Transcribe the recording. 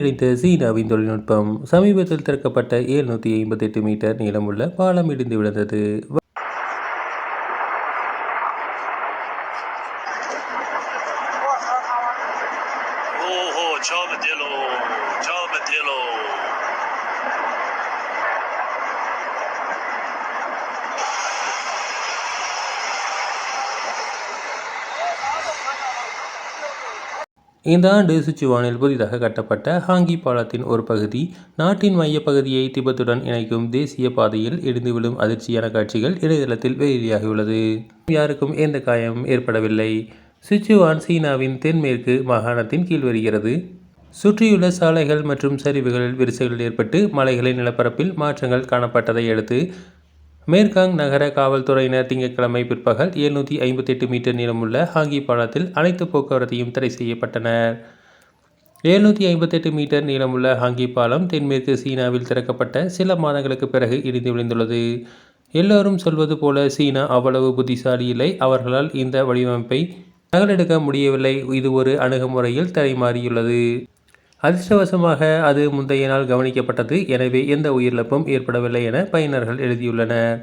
இணைத்த சீனாவின் தொழில்நுட்பம். சமீபத்தில் திறக்கப்பட்ட எழுநூற்றி ஐம்பத்தெட்டு மீட்டர் நீளமுள்ள பாலம் இடிந்து விழுந்தது. ஓஹோ இந்த ஆண்டு சிச்சுவானில் புதிதாக கட்டப்பட்ட ஹாங்கி பாலத்தின் ஒரு பகுதி நாட்டின் மையப்பகுதியை திபெத்துடன் இணைக்கும் தேசிய பாதையில் இடிந்து விழும் அதிர்ச்சியான காட்சிகள் இணையதளத்தில் வெளியாகியுள்ளது யாருக்கும் எந்த காயமும் ஏற்படவில்லை. சிச்சுவான் சீனாவின் தென்மேற்கு மாகாணத்தின் கீழ் வருகிறது. சுற்றியுள்ள சாலைகள் மற்றும் சரிவுகளில் விரிசல்கள் ஏற்பட்டு மலைகளின் நிலப்பரப்பில் மாற்றங்கள் காணப்பட்டதை அடுத்து மேற்காங் நகர காவல்துறையினர் திங்கட்கிழமை பிற்பகல் எழுநூற்றி ஐம்பத்தெட்டு மீட்டர் நீளமுள்ள ஹாங்கி பாலத்தில் அனைத்து போக்குவரத்தையும் தடை செய்யப்பட்டனர். எழுநூற்றி ஐம்பத்தெட்டு மீட்டர் நீளமுள்ள ஹாங்கி பாலம் தென்மேற்கு சீனாவில் திறக்கப்பட்ட சில மாதங்களுக்கு பிறகு இடிந்து விழுந்துள்ளது. எல்லோரும் சொல்வது போல சீனா அவ்வளவு புத்திசாலி இல்லை. அவர்களால் இந்த வடிவமைப்பை நகலெடுக்க முடியவில்லை. இது ஒரு அணுகுமுறையில் தரைமாறியுள்ளது. அதிர்ஷ்டவசமாக அது முந்தைய நாள் கவனிக்கப்பட்டது. எனவே எந்த உயிரிழப்பும் ஏற்படவில்லை என பயனர்கள் எழுதியுள்ளனர்.